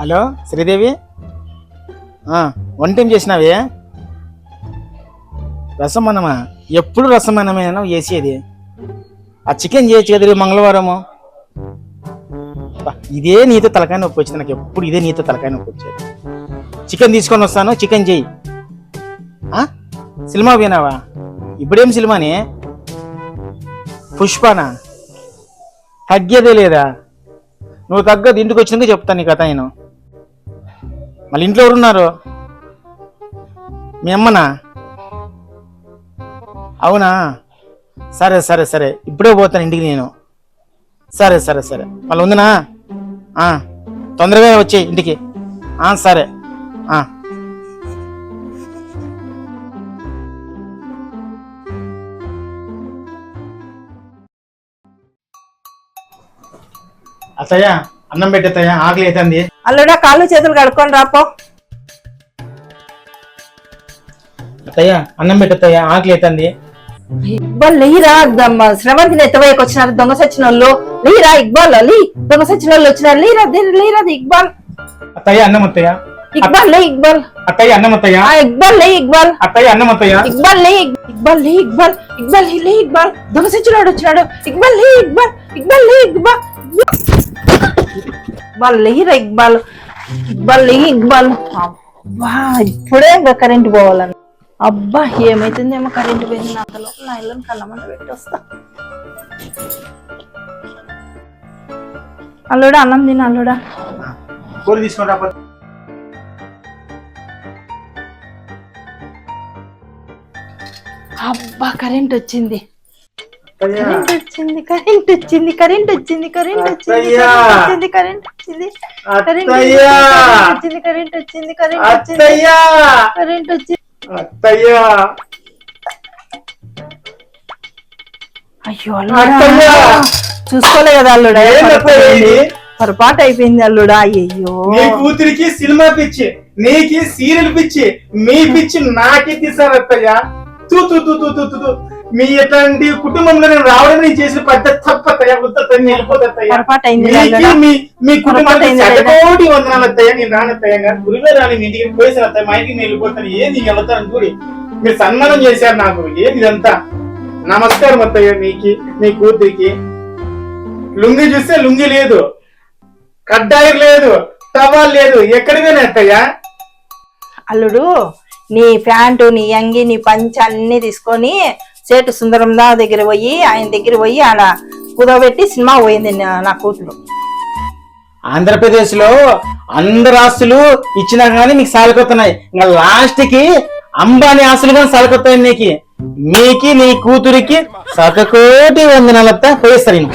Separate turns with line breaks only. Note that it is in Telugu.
హలో శ్రీదేవి? వన్ టైం చేసినావే? రసం అన్నమా ఎప్పుడు రసం అన్నమేనా చేసేది ఆ చికెన్ చేయొచ్చు కదా మంగళవారము. ఇదే నీతో తలకాయ నొప్పి వచ్చింది నాకు ఎప్పుడు ఇదే నీతో తలకాయ నొప్పి వచ్చేది. చికెన్ తీసుకొని వస్తాను చికెన్ చెయ్యి సినిమా పోయినావా? ఇప్పుడేం సినిమాని? పుష్పనా? తగ్గేదే లేదా? నువ్వు తగ్గదు ఇంటికి వచ్చినాక చెప్తాను నీ కథ నేను. మళ్ళీ ఇంట్లో ఎవరున్నారు? మీ అమ్మనా? అవునా? సరే సరే సరే. ఇప్పుడే పోతాను ఇంటికి నేను. సరే సరే సరే. మళ్ళీ ఉందినా? తొందరగా వచ్చే ఇంటికి. సరే. అత్తయ్య అన్నం పెట్టేత్తయ్య ఆకలి అవుతుంది.
అల్లుడా కాళ్ళు చేతులు కడుక్కొని రాపో
అత్తయ్య అన్నం పెట్టేత్తయ్య ఆకలి అవుతుంది
ఇక్బాల్ లేరా శ్రవంతిని ఎత్తవయ్యకు వచ్చినారు దొంగ సచిన వాళ్ళు లేరా ఇక్బాల్ లీ. దొంగ సచిన వాళ్ళు వచ్చినారు. లేరా లేరా ఇక్బాల్.
అత్తయ్య అన్నం అత్తయ్య.
ఇక్బాల్ లే ఇక్బాల్.
అత్తయ్య అన్నం అత్తయ్య.
ఇక్బాల్ లే ఇక్బాల్.
అత్తయ్య అన్నం అత్తయ్య.
ఇక్బాల్ లే ఇక్బాల్ లే ఇక్బాల్. ఇక్బాల్ లే ఇక్బాల్. దొంగ సచ్చినాడు వచ్చినాడు. ఇక్బాల్ లే ఇక్బాల్. ఇక్బాల్ లే ఇక్బాల్. ఇక్బాల్ లేరా ఇక్బాల్ ఇక్బాల్ లే ఇక్బాల్. అబ్బా ఇప్పుడే ఇంకా కరెంట్ పోవాలని. అబ్బా ఏమైతుందేమో కరెంట్ పోయింది నాకలో నా ఇల్లు కళ్ళమంట పెట్టి వస్తా. అల్లుడా అన్నం తిన అల్లుడా. అబ్బా కరెంట్ వచ్చింది. కరెంట్ వచ్చింది కరెంట్ వచ్చింది కరెంట్ వచ్చింది కరెంట్ వచ్చింది కరెంట్ వచ్చింది కరెంట్! వచ్చింది. కరెంట్ వచ్చింది కరెంట్ వచ్చింది కరెంట్ వచ్చింది
అత్తయ్య.
అయ్యో
అత్తయ్య!
చూసుకోలే కదా అల్లుడా? పొరపాటు అయిపోయింది అల్లుడా అయ్యో
నీ కూతురికి సినిమా పిచ్చి నీకి సీరియల్ పిచ్చి మీ పిచ్చి నాకే తీసారు అత్తయ్య. తూ తూ తూ తూ తూ తూ. మీ ఇట్లాంటి కుటుంబంలో నేను రావడం నేను చేసిన పెద్ద తప్పు అత్తయ్య ఉత్తత్తయ్య నేను వెళ్ళిపోతా అత్తయ్య.
పొరపాటు అయింది
మీకి
అల్లుడా.
మీ కుటుంబానికి
అయింది అల్లుడా.
శతకోటి వందనాలు అత్తయ్య నేను రానత్తయ్య గారు. గురిలో రాని మీ ఇంటికి పోయేసాను అత్తయ్య మా ఇంటికి నేను వెళ్ళిపోతాను. ఏది వెళ్తాను చూడి. మీరు సన్మానం చేశారు నాకు. ఏది ఇదంతా? నమస్కారం అత్తయ్య మీకి మీ కూతురికి. లుంగి చూస్తే లుంగి లేదు. కడ్డాయి లేదు. టవాల్ లేదు. ఎక్కడికైనా అత్తయ్య?
అల్లుడు నీ ప్యాంటు నీ అంగి నీ పంచ అన్ని తీసుకొని సేటు సుందరం దా దగ్గర పోయి ఆయన దగ్గర పోయి ఆడ కుదవబెట్టి సినిమా పోయింది నా- కూతురు.
ఆంధ్రప్రదేశ్లో అందరు ఆస్తులు ఇచ్చినా కానీ మీకు సాలికొస్తున్నాయి ఇంకా లాస్ట్కి అంబానీ ఆస్తులు కానీ సాలికొస్తాయి నీకు. మీకి నీ కూతురికి సతకోటి వందనాలత్త పోయిస్తారు నేను.